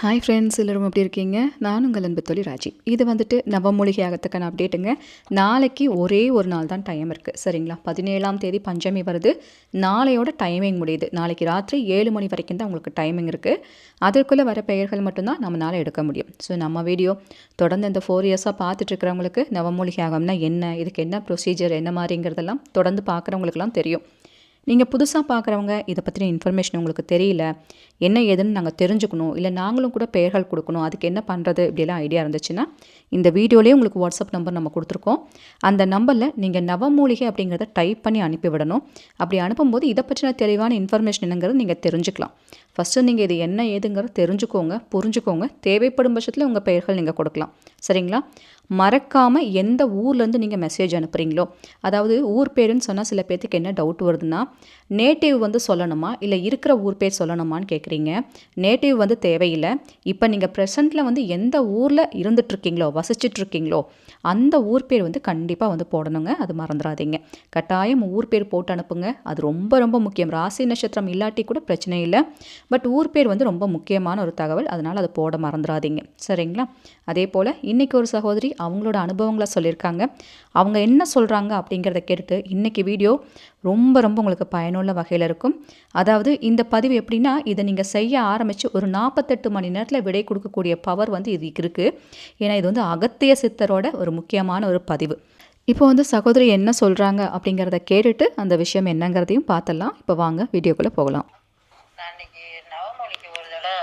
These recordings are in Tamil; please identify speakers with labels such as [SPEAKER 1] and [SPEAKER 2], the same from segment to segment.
[SPEAKER 1] ஹாய் ஃப்ரெண்ட்ஸ் எல்லோரும் எப்படி இருக்கீங்க? நான் உங்கள் அன்பு தொழில் ராஜி. இது வந்துட்டு நவமூலிகை ஆகத்துக்கான அப்டேட்டுங்க நாளைக்கு ஒரே ஒரு நாள் தான் டைம் இருக்குது சரிங்களா? பதினேழாம் தேதி பஞ்சமி வருது. நாளையோட டைமிங் முடியுது. நாளைக்கு ராத்திரி ஏழு மணி வரைக்கும் தான் உங்களுக்கு டைமிங் இருக்குது அதற்குள்ளே வர பெயர்கள் மட்டும்தான் நம்மளால் எடுக்க முடியும். ஸோ நம்ம வீடியோ தொடர்ந்து இந்த ஃபோர் இயர்ஸாக பார்த்துட்ருக்கிறவங்களுக்கு நவமூலிகை ஆகம்னா என்ன? இதுக்கு என்ன ப்ரொசீஜர் என்ன மாதிரிங்கிறதெல்லாம் தொடர்ந்து பார்க்குறவங்களுக்குலாம் தெரியும். நீங்கள் புதுசாக பார்க்குறவங்க இதை பற்றின இன்ஃபர்மேஷன் உங்களுக்கு தெரியல என்ன ஏதுன்னு நாங்கள் தெரிஞ்சுக்கணும் இல்லை நாங்களும் கூட பெயர்கள் கொடுக்கணும் அதுக்கு என்ன பண்ணுறது இப்படிலாம் ஐடியா இருந்துச்சுன்னா இந்த வீடியோலேயே உங்களுக்கு வாட்ஸ்அப் நம்பர் நம்ம கொடுத்துருக்கோம். அந்த நம்பரில் நீங்கள் நவமூலிகை அப்படிங்கிறத டைப் பண்ணி அனுப்பிவிடணும். அப்படி அனுப்பும்போது இதை பற்றின தெளிவான இன்ஃபர்மேஷன் என்னங்கிறது நீங்கள் தெரிஞ்சுக்கலாம். ஃபஸ்ட்டு நீங்கள் இது என்ன ஏதுங்கிறத தெரிஞ்சுக்கோங்க புரிஞ்சுக்கோங்க. தேவைப்படும் பட்சத்தில் உங்கள் பெயர்கள் நீங்கள் கொடுக்கலாம். சரிங்களா? மறக்காமல் எந்த ஊர்லேருந்து நீங்கள் மெசேஜ் அனுப்புகிறீங்களோ அதாவது ஊர் பேருன்னு சொன்னால் சில பேர்த்துக்கு என்ன டவுட் வருதுன்னா நேட்டிவ் வந்து சொல்லணுமா? இல்லை இருக்கிற ஊர் பேர் சொல்லணுமான்னு கேட்குறீங்க நேட்டிவ் வந்து தேவையில்லை. இப்போ நீங்கள் ப்ரெசண்ட்டில் வந்து எந்த ஊரில் இருந்துகிட்ருக்கீங்களோ வசிச்சிட்ருக்கீங்களோ அந்த ஊர் பேர் வந்து கண்டிப்பாக வந்து போடணுங்க. அது மறந்துடாதீங்க கட்டாயம் ஊர் பேர் போட்டு அனுப்புங்க. அது ரொம்ப ரொம்ப முக்கியம். ராசி நட்சத்திரம் இல்லாட்டி கூட பிரச்சனை இல்லை. பட் ஊர் பேர் வந்து ரொம்ப முக்கியமான ஒரு தகவல். அதனால் அதை போட மறந்துடாதீங்க சரிங்களா? அதே போல் இன்றைக்கி ஒரு சகோதரி அவங்களோட அனுபவங்களை சொல்லியிருக்காங்க அவங்க என்ன சொல்கிறாங்க அப்படிங்கிறத கேட்டுட்டு இன்றைக்கி வீடியோ ரொம்ப ரொம்ப உங்களுக்கு பயனுள்ள வகையில் இருக்கும். அதாவது இந்த பதிவு எப்படின்னா இதை நீங்கள் செய்ய ஆரம்பித்து ஒரு நாற்பத்தெட்டு மணி நேரத்தில் விடை கொடுக்கக்கூடிய பவர் வந்து இதுக்கு இருக்குது ஏன்னா இது வந்து அகத்திய சித்தரோட ஒரு முக்கியமான ஒரு பதிவு. இப்போ வந்து சகோதரி என்ன சொல்கிறாங்க அப்படிங்கிறத கேட்டுட்டு அந்த விஷயம் என்னங்கிறதையும் பார்த்துடலாம் இப்போ வாங்க வீடியோக்குள்ளே போகலாம்.
[SPEAKER 2] நான் நவமொழிக்கு ஒரு தடவை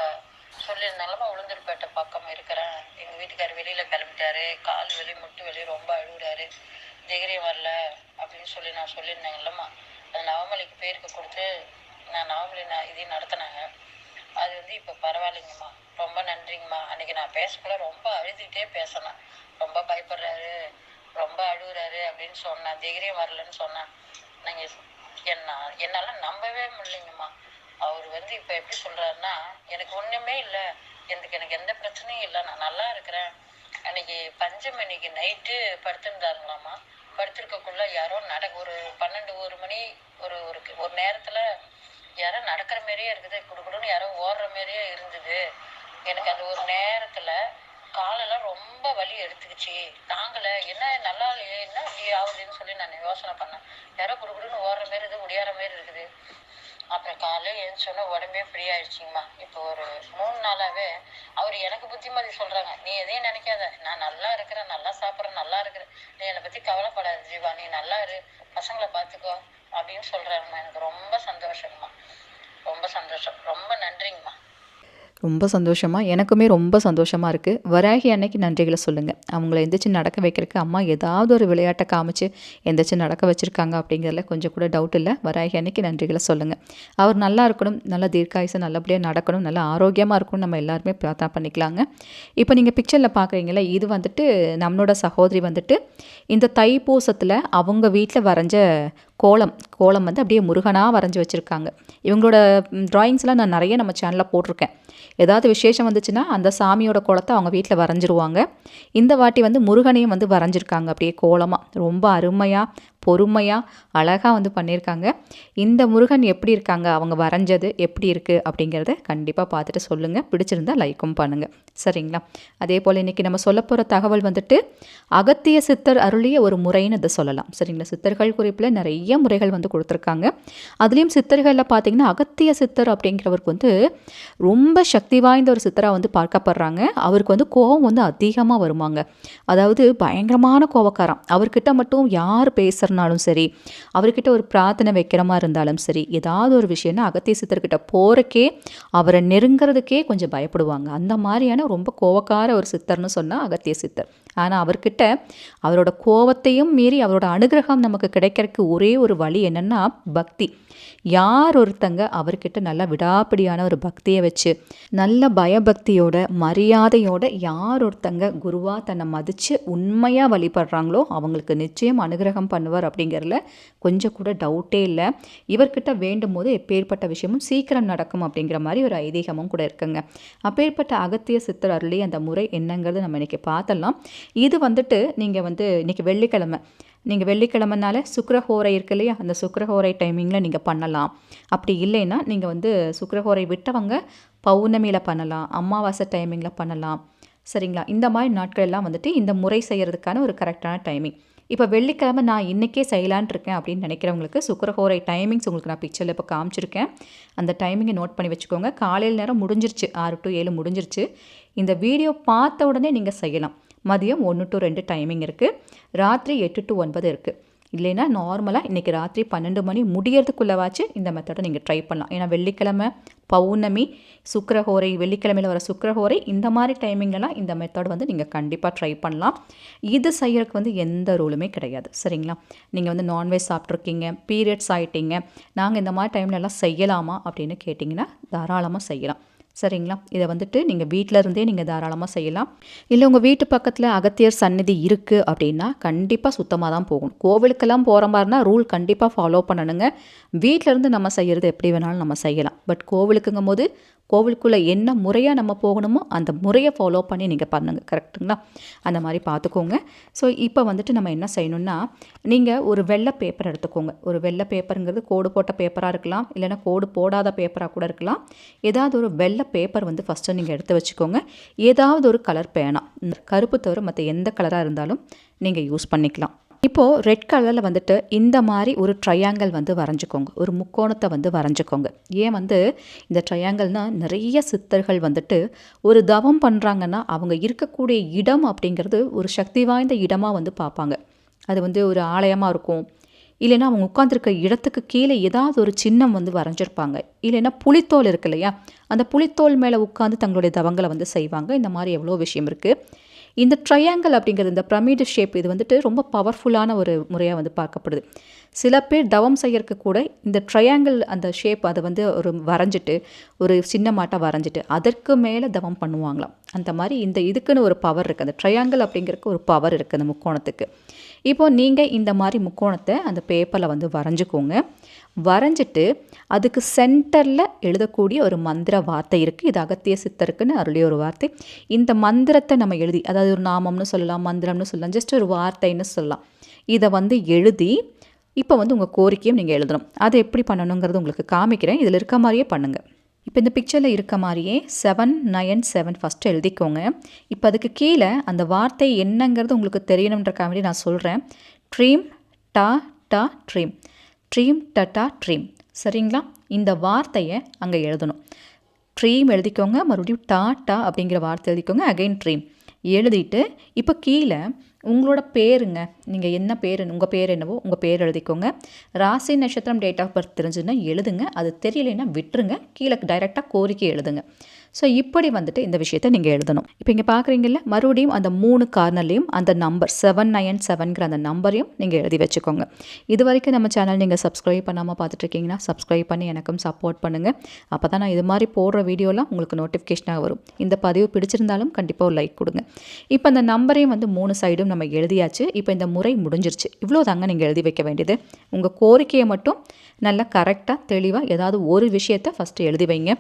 [SPEAKER 2] சொல்லியிருந்தாலும் உளுந்தூர்பேட்டை பக்கம் இருக்கிறேன். எங்கள் வீட்டுக்காரர் வெளியில் கிளம்பிட்டாரு. கால் வெளி முட்டு வலி ரொம்ப அழுகுறாரு தைரியம் வரல. அப்படின்னு சொல்லி நான் சொல்லியிருந்தேங்கல்லம்மா அது நவமலைக்கு பேருக்கு கொடுத்து நான் நவமலை நான் இதையும் நடத்தினாங்க. அது வந்து இப்போ பரவாயில்லைங்கம்மா. ரொம்ப நன்றிங்கம்மா. அன்றைக்கி நான் பேசக்குள்ள ரொம்ப அழுதுகிட்டே பேசினேன். ரொம்ப பயப்படுறாரு ரொம்ப அழுகுறாரு அப்படின்னு சொன்னேன். தைரியம் வரலன்னு சொன்னேன். நீங்கள் என்ன என்னால் நம்பவே முடியலைங்கம்மா. அவர் வந்து இப்போ எப்படி சொல்கிறாருன்னா எனக்கு ஒன்றுமே இல்லை. எனக்கு எனக்கு எந்த பிரச்சனையும் இல்லை. நான் நல்லா இருக்கிறேன். அன்னைக்கு பஞ்சமி அன்னைக்கு நைட்டு படுத்துருந்தாருங்களாம்மா. படுத்திருக்கக்குள்ள யாரோ நட ஒரு பன்னெண்டு ஒரு மணி ஒரு ஒரு ஒரு நேரத்துல யாரோ நடக்கிற மாதிரியே இருக்குது. குடுக்குடுன்னு யாரோ ஓடுற மாதிரியே இருந்தது. எனக்கு அந்த ஒரு நேரத்துல காலெல்லாம் ரொம்ப வலி எடுத்துக்கிச்சு. தாங்கல. என்ன நல்லா இல்லையே என்ன இப்படி ஆகுதுன்னு சொல்லி நான் யோசனை பண்ணேன். யாரோ குடுக்குடுன்னு ஓடுற மாரி இது முடியாத மாரி இருக்குது. அப்புறம் காலையில் எழுந்தோடனே உடம்பே ஃப்ரீ ஆயிடுச்சிங்கம்மா. இப்போ ஒரு மூணு நாளாவே அவர் எனக்கு புத்திமதி சொல்கிறாங்க நீ எதையும் நினைக்காத. நான் நல்லா இருக்கிறேன் நல்லா சாப்பிட்றேன் நல்லா இருக்கிறேன். நீ என்னை பற்றி கவலைப்படாத ஜீவா. நீ நல்லா இரு. பசங்களை பார்த்துக்கோ அப்படின்னு சொல்கிறாங்கம்மா எனக்கு ரொம்ப சந்தோஷங்கம்மா. ரொம்ப சந்தோஷம். ரொம்ப நன்றிங்கம்மா.
[SPEAKER 1] ரொம்ப சந்தோஷமாக எனக்குமே ரொம்ப சந்தோஷமாக இருக்குது வராகி அன்னைக்கு நன்றிகளை சொல்லுங்கள் அவங்கள எந்திரிச்சு நடக்க வைக்கிறதுக்கு அம்மா ஏதாவது ஒரு விளையாட்டை காமிச்சு எந்திரிச்சு நடக்க வச்சுருக்காங்க அப்படிங்கிறதுல கொஞ்சம் கூட டவுட் இல்லை. வராகி அன்னைக்கு நன்றிகளை சொல்லுங்கள் அவர் நல்லா இருக்கணும் நல்லா தீர்க்காயுசம் நல்லபடியாக நடக்கணும் நல்லா ஆரோக்கியமாக இருக்கணும் நம்ம எல்லாருமே பிரார்த்தனை பண்ணிக்கலாங்க. இப்போ நீங்கள் பிக்சரில் பார்க்குறீங்களா இது வந்துட்டு நம்மளோட சகோதரி வந்துட்டு இந்த தைப்பூசத்தில் அவங்க வீட்டில் வரைஞ்ச கோலம் கோலம் வந்து அப்படியே முருகனாக வரைஞ்சி வச்சுருக்காங்க. இவங்களோட ட்ராயிங்ஸ்லாம் நான் நிறைய நம்ம சேனலில் போட்டிருக்கேன். ஏதாவது விசேஷம் வந்துச்சுன்னா அந்த சாமியோட கோலத்தை அவங்க வீட்டில் வரைஞ்சிருவாங்க. இந்த வாட்டி வந்து முருகனையும் வந்து வரைஞ்சிருக்காங்க அப்படியே கோலமாக ரொம்ப அருமையாக பொறுமையாக அழகாக வந்து பண்ணியிருக்காங்க இந்த முருகன் எப்படி இருக்காங்க? அவங்க வரைஞ்சது எப்படி இருக்குது அப்படிங்கிறத கண்டிப்பாக பார்த்துட்டு சொல்லுங்கள் பிடிச்சிருந்தா லைக்கும் பண்ணுங்கள் சரிங்களா? அதே போல் இன்றைக்கி நம்ம சொல்ல போகிற தகவல் வந்துட்டு அகத்திய சித்தர் அருளிய ஒரு முறைன்னு இதை சொல்லலாம். சரிங்களா? சித்தர்கள் குறிப்பில் நிறைய முறைகள் வந்து கொடுத்துருக்காங்க. அதுலேயும் சித்தர்களில் பார்த்தீங்கன்னா அகத்திய சித்தர் அப்படிங்கிறவருக்கு வந்து ரொம்ப சக்தி வாய்ந்த ஒரு சித்தராக வந்து பார்க்கப்படுறாங்க. அவருக்கு வந்து கோபம் வந்து அதிகமாக வருமாங்க. அதாவது பயங்கரமான கோபக்காரம். அவர்கிட்ட மட்டும் யார் பேசுகிறனாலும் சரி அவர்கிட்ட ஒரு பிரார்த்தனை வைக்கிற மாதிரி இருந்தாலும் சரி ஏதாவது ஒரு விஷயம்னா அகத்திய சித்தர்கிட்ட போகிறக்கே அவரை நெருங்கிறதுக்கே கொஞ்சம் பயப்படுவாங்க. அந்த மாதிரியான ரொம்ப கோவக்கார ஒரு சித்தர்னு சொன்னால் அகத்திய சித்தர். ஆனால் அவர்கிட்ட அவரோட கோவத்தையும் மீறி அவரோட அனுகிரகம் நமக்கு கிடைக்கிறதுக்கு ஒரே ஒரு வழி என்னென்னா பக்தி. யார் ஒருத்தங்க அவர்கிட்ட நல்லா விடாப்பிடியான ஒரு பக்தியை வச்சு நல்ல பயபக்தியோட மரியாதையோட யார் ஒருத்தங்க குருவாக தன்னை மதித்து உண்மையாக வழிபடுறாங்களோ அவங்களுக்கு நிச்சயம் அனுகிரகம் பண்ணுவார் அப்படிங்கிறதுல கொஞ்சம் கூட டவுட்டே இல்லை. இவர்கிட்ட வேண்டும் போது எப்பேற்பட்ட விஷயமும் சீக்கிரம் நடக்கும் அப்படிங்கிற மாதிரி ஒரு ஐதீகமும் கூட இருக்குங்க. அப்பேற்பட்ட அகத்திய சித்தர் அருளி அந்த முறை என்னங்கிறது நம்ம இன்றைக்கி பார்த்தலாம். இது வந்துட்டு நீங்கள் வந்து இன்றைக்கி வெள்ளிக்கிழமை. நீங்கள் வெள்ளிக்கிழமைனால சுக்கரஹோரை இருக்கு இல்லையா? அந்த சுக்கரஹோரை டைமிங்கில் நீங்கள் பண்ணலாம். அப்படி இல்லைன்னா நீங்கள் வந்து சுக்கரஹோரை விட்டவங்க பௌர்ணமியில் பண்ணலாம் அமாவாசை டைமிங்கில் பண்ணலாம். சரிங்களா? இந்த மாதிரி நாட்கள் எல்லாம் வந்துட்டு இந்த முறை செய்கிறதுக்கான ஒரு கரெக்டான டைமிங் இப்போ வெள்ளிக்கிழமை நான் இன்றைக்கே செய்யலான் இருக்கேன் அப்படின்னு நினைக்கிறவங்களுக்கு சுக்கரஹோரை டைமிங்ஸ் உங்களுக்கு நான் பிக்சரில் இப்போ காமிச்சிருக்கேன். அந்த டைமிங்கை நோட் பண்ணி வச்சுக்கோங்க. காலையில் நேரம் முடிஞ்சிருச்சு. ஆறு டு ஏழு முடிஞ்சிருச்சு. இந்த வீடியோ பார்த்த உடனே நீங்கள் செய்யலாம். மதியம் ஒன்று டு ரெண்டு டைமிங் இருக்குது ராத்திரி எட்டு டு ஒன்பது இருக்குது இல்லைன்னா நார்மலாக இன்றைக்கி ராத்திரி பன்னெண்டு மணி முடியறதுக்குள்ளவாச்சு இந்த மெத்தடை நீங்கள் ட்ரை பண்ணலாம். ஏன்னா வெள்ளிக்கிழமை பௌர்ணமி சுக்கரஹோரை வெள்ளிக்கிழமையில் வர சுக்கரஹோரை இந்த மாதிரி டைமிங்கெல்லாம் இந்த மெத்தட் வந்து நீங்கள் கண்டிப்பாக ட்ரை பண்ணலாம். இது செய்யறதுக்கு வந்து எந்த ரூலுமே கிடையாது. சரிங்களா? நீங்கள் வந்து நான்வெஜ் சாப்பிட்ருக்கீங்க பீரியட்ஸ் ஆகிட்டீங்க நாங்கள் இந்த மாதிரி டைம்லலாம் செய்யலாமா அப்படின்னு கேட்டிங்கன்னா தாராளமாக செய்யலாம். சரிங்களா? இதை வந்துட்டு நீங்கள் வீட்டில் இருந்தே நீங்கள் தாராளமாக செய்யலாம். இல்லை உங்கள் வீட்டு பக்கத்தில் அகத்தியர் சந்நிதி இருக்குது அப்படின்னா கண்டிப்பாக சுத்தமாக தான் போகணும். கோவிலுக்கெல்லாம் போகிற மாதிரினா ரூல் கண்டிப்பாக ஃபாலோ பண்ணணுங்க. வீட்டில் இருந்து நம்ம செய்கிறது எப்படி வேணாலும் நம்ம செய்யலாம். பட் கோவிலுக்குங்கும் போது கோவிலுக்குள்ளே என்ன முறையாக நம்ம போகணுமோ அந்த முறையை ஃபாலோ பண்ணி நீங்கள் பண்ணுங்கள் கரெக்டுங்களா அந்த மாதிரி பார்த்துக்கோங்க. ஸோ இப்போ வந்துட்டு நம்ம என்ன செய்யணும்னா நீங்கள் ஒரு வெள்ளை பேப்பர் எடுத்துக்கோங்க. ஒரு வெள்ளை பேப்பருங்கிறது கோடு போட்ட பேப்பராக இருக்கலாம் இல்லைன்னா கோடு போடாத பேப்பராக கூட இருக்கலாம். ஏதாவது ஒரு வெள்ளை பேப்பர் வந்து ஃபஸ்ட்டு நீங்கள் எடுத்து வச்சுக்கோங்க. ஏதாவது ஒரு கலர் பேனா இந்த கருப்பு தவிர மற்ற எந்த கலராக இருந்தாலும் நீங்கள் யூஸ் பண்ணிக்கலாம். இப்போது ரெட் கலரில் வந்துட்டு இந்த மாதிரி ஒரு ட்ரையாங்கிள் வந்து வரைஞ்சிக்கோங்க. ஒரு முக்கோணத்தை வந்து வரைஞ்சிக்கோங்க. ஏன் வந்து இந்த ட்ரையாங்கிள்னால் நிறைய சித்தர்கள் வந்துட்டு ஒரு தவம் பண்ணுறாங்கன்னா அவங்க இருக்கக்கூடிய இடம் அப்படிங்கிறது ஒரு சக்தி வாய்ந்த இடமாக வந்து பார்ப்பாங்க. அது வந்து ஒரு ஆலயமாக இருக்கும். இல்லைன்னா அவங்க உட்காந்துருக்க இடத்துக்கு கீழே ஏதாவது ஒரு சின்னம் வந்து வரைஞ்சிருப்பாங்க. இல்லைன்னா புலித்தோல் இருக்கு இல்லையா? அந்த புலித்தோல் மேலே உட்காந்து தங்களுடைய தவங்களை வந்து செய்வாங்க. இந்த மாதிரி எவ்வளோ விஷயம் இருக்குது இந்த ட்ரையாங்கிள் அப்படிங்கிறது இந்த பிரமிடு ஷேப் இது வந்துட்டு ரொம்ப பவர்ஃபுல்லான ஒரு முறையாக வந்து பார்க்கப்படுது. சில பேர் தவம் செய்யறதுக்கு கூட இந்த ட்ரையாங்கிள் அந்த ஷேப் அதை வந்து ஒரு வரைஞ்சிட்டு ஒரு சின்னமாட்டாக வரைஞ்சிட்டு அதற்கு மேலே தவம் பண்ணுவாங்களாம். அந்த மாதிரி இந்த இதுக்குன்னு ஒரு பவர் இருக்குது அந்த ட்ரையாங்கிள் அப்படிங்கிறதுக்கு ஒரு பவர் இருக்குது அந்த முக்கோணத்துக்கு. இப்போ நீங்கள் இந்த மாதிரி முக்கோணத்தை அந்த பேப்பரில் வந்து வரைஞ்சிக்கோங்க. வரைஞ்சிட்டு அதுக்கு சென்டரில் எழுதக்கூடிய ஒரு மந்திர வார்த்தை இருக்குது இது அகத்திய சித்தருக்குன்னு அருளிய ஒரு வார்த்தை. இந்த மந்திரத்தை நம்ம எழுதி அதாவது ஒரு நாமம்னு சொல்லலாம் மந்திரம்னு சொல்லலாம் ஜஸ்ட் ஒரு வார்த்தைன்னு சொல்லலாம். இதை வந்து எழுதி இப்போ வந்து உங்கள் கோரிக்கையும் நீங்கள் எழுதணும். அதை எப்படி பண்ணணுங்கிறது உங்களுக்கு காமிக்கிறேன். இதில் இருக்க மாதிரியே பண்ணுங்கள் இப்போ இந்த பிக்சரில் இருக்க மாதிரியே செவன் நயன் செவன் ஃபஸ்ட்டு எழுதிக்கோங்க. இப்போ அதுக்கு கீழே அந்த வார்த்தை என்னங்கிறது உங்களுக்கு தெரியணுன்றக்காக வேண்டி நான் சொல்கிறேன் ட்ரீம் டா டா ட்ரீம் ட்ரீம் டட்டா ட்ரீம் சரிங்களா? இந்த வார்த்தையை அங்கே எழுதணும். ட்ரீம் எழுதிக்கோங்க மறுபடியும் டாட்டா அப்படிங்கிற வார்த்தை எழுதிக்கோங்க அகைன் ட்ரீம் எழுதிட்டு இப்போ கீழே உங்களோட பேருங்க. நீங்கள் என்ன பேர் உங்கள் பேர் என்னவோ உங்கள் பேர் எழுதிக்கோங்க. ராசி நட்சத்திரம் டேட் ஆஃப் பர்த் தெரிஞ்சுன்னா எழுதுங்க. அது தெரியலைன்னா விட்டுருங்க. கீழே டைரெக்டாக கோரிக்கை எழுதுங்க. ஸோ இப்படி வந்துட்டு இந்த விஷயத்தை நீங்கள் எழுதணும். இப்போ இங்கே பார்க்குறீங்கல்ல மறுபடியும் அந்த மூணு கார்னர்லேயும் அந்த நம்பர் செவன் நயன் செவன்கிற அந்த நம்பரையும் நீங்கள் எழுதி வச்சுக்கோங்க. இது வரைக்கும் நம்ம சேனல் நீங்கள் சப்ஸ்கிரைப் பண்ணாமல் பார்த்துட்ருக்கீங்கன்னா சப்ஸ்கிரைப் பண்ணி எனக்கும் சப்போர்ட் பண்ணுங்கள் அப்போ தான் நான் இது மாதிரி போடுற வீடியோலாம் உங்களுக்கு நோட்டிஃபிகேஷனாக வரும். இந்த பதிவு பிடிச்சிருந்தாலும் கண்டிப்பாக ஒரு லைக் கொடுங்க. இப்போ அந்த நம்பரையும் வந்து மூணு சைடும் நம்ம எழுதியாச்சு. இப்போ இந்த முறை முடிஞ்சிருச்சு. இவ்வளோ தாங்க நீங்கள் எழுதி வைக்க வேண்டியது. உங்கள் கோரிக்கையை மட்டும் நல்லா கரெக்டாக தெளிவாக ஏதாவது ஒரு விஷயத்தை ஃபஸ்ட்டு எழுதி வைங்க.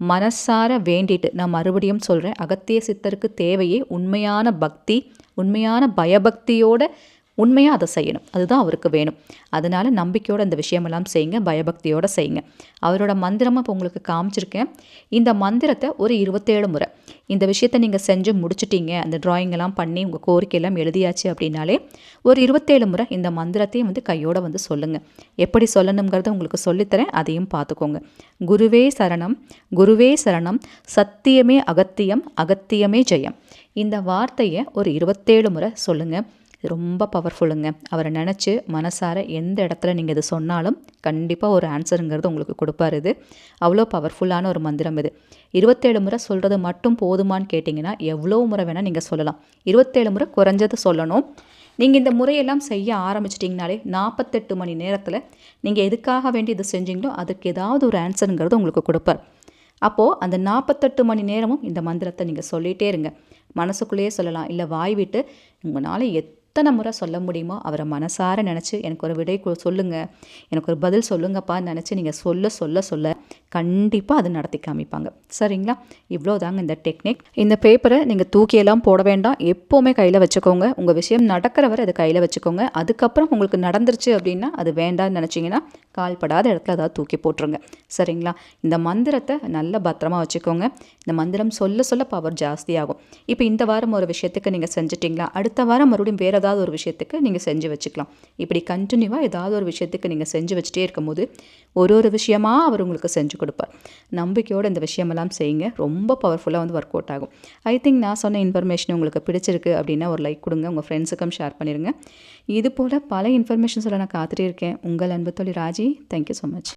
[SPEAKER 1] மனசார வேண்டிட்டு நான் மறுபடியும் சொல்கிறேன் அகத்திய சித்தருக்கு தேவையே உண்மையான பக்தி உண்மையான பயபக்தியோட உண்மையாக அதை செய்யணும். அதுதான் அவருக்கு வேணும். அதனால் நம்பிக்கையோட இந்த விஷயமெல்லாம் செய்யுங்க. பயபக்தியோடு செய்யுங்க. அவரோட மந்திரமாக இப்போ உங்களுக்கு காமிச்சிருக்கேன். இந்த மந்திரத்தை ஒரு இருபத்தேழு முறை. இந்த விஷயத்தை நீங்கள் செஞ்சு முடிச்சிட்டீங்க. அந்த ட்ராயிங்கெல்லாம் பண்ணி உங்கள் கோரிக்கையெல்லாம் எழுதியாச்சு அப்படின்னாலே ஒரு இருபத்தேழு முறை இந்த மந்திரத்தையும் வந்து கையோடு வந்து சொல்லுங்கள் எப்படி சொல்லணுங்கிறத உங்களுக்கு சொல்லித்தரேன். அதையும் பார்த்துக்கோங்க. குருவே சரணம் குருவே சரணம் சத்தியமே அகத்தியம் அகத்தியமே ஜெயம். இந்த வார்த்தையை ஒரு இருபத்தேழு முறை சொல்லுங்கள் ரொம்ப பவர்ஃபுல்லுங்க அவரை நினச்சி மனசார எந்த இடத்துல நீங்கள் இது சொன்னாலும் கண்டிப்பாக ஒரு ஆன்சருங்கிறது உங்களுக்கு கொடுப்பாரு இது. அவ்வளோ பவர்ஃபுல்லான ஒரு மந்திரம் இது. இருபத்தேழு முறை சொல்கிறது மட்டும் போதுமான்னு கேட்டிங்கன்னா எவ்வளோ முறை வேணால் நீங்கள் சொல்லலாம். இருபத்தேழு முறை குறைஞ்சது சொல்லணும். நீங்கள் இந்த முறையெல்லாம் செய்ய ஆரம்பிச்சிட்டிங்கனாலே நாற்பத்தெட்டு மணி நேரத்தில் நீங்கள் எதுக்காக வேண்டி இது செஞ்சீங்களோ அதுக்கு ஏதாவது ஒரு ஆன்சருங்கிறது உங்களுக்கு கொடுப்பார். அப்போது அந்த நாற்பத்தெட்டு மணி நேரமும் இந்த மந்திரத்தை நீங்கள் சொல்லிகிட்டே இருங்க. மனசுக்குள்ளேயே சொல்லலாம். இல்லை வாய் விட்டு உங்களால் எத்தனை முறை சொல்ல முடியுமோ அவரை மனசார நினச்சி எனக்கு ஒரு விடை சொல்லுங்கள் எனக்கு ஒரு பதில் சொல்லுங்கப்பான்னு நினச்சி நீங்கள் சொல்ல சொல்ல சொல்ல கண்டிப்பாக அது நடத்தி காமிப்பாங்க. சரிங்களா? இவ்வளோ தாங்க இந்த டெக்னிக் இந்த பேப்பரை நீங்கள் தூக்கியெல்லாம் போட வேண்டாம். எப்போவுமே கையில் வச்சுக்கோங்க. உங்கள் விஷயம் நடக்கிற வரை அதை கையில் வச்சுக்கோங்க. அதுக்கப்புறம் உங்களுக்கு நடந்துருச்சு அப்படின்னா அது வேண்டாம்னு நினச்சிங்கன்னா கால்படாத இடத்துல அதாவது தூக்கி போட்டுருங்க. சரிங்களா? இந்த மந்திரத்தை நல்ல பத்திரமா வச்சுக்கோங்க. இந்த மந்திரம் சொல்ல சொல்ல பவர் ஜாஸ்தியாகும். இப்போ இந்த வாரம் ஒரு விஷயத்துக்கு நீங்கள் செஞ்சிட்டிங்களா? அடுத்த வாரம் மறுபடியும் வேறு ஏதாவது ஒரு விஷயத்துக்கு நீங்கள் செஞ்சு வச்சுக்கலாம். இப்படி கண்டினியூவாக ஏதாவது ஒரு விஷயத்துக்கு நீங்கள் செஞ்சு வச்சுட்டே இருக்கும்போது ஒரு ஒரு விஷயமாக அவர் உங்களுக்கு செஞ்சு கொடுப்பார். நம்பிக்கையோடு இந்த விஷயமெல்லாம் செய்யுங்க. ரொம்ப பவர்ஃபுல்லாக வந்து ஒர்க் அவுட் ஆகும். ஐ திங்க் நான் சொன்ன இன்ஃபர்மேஷன் உங்களுக்கு பிடிச்சிருக்கு அப்படின்னா ஒரு லைக் கொடுங்க. உங்கள் ஃப்ரெண்ட்ஸுக்கும் ஷேர் பண்ணிடுங்க இது போல் பல இன்ஃபர்மேஷன்ஸில் நான் காத்துட்டே இருக்கேன். உங்கள் அன்பு தொழில் ராஜி தேங்க்யூ ஸோ மச்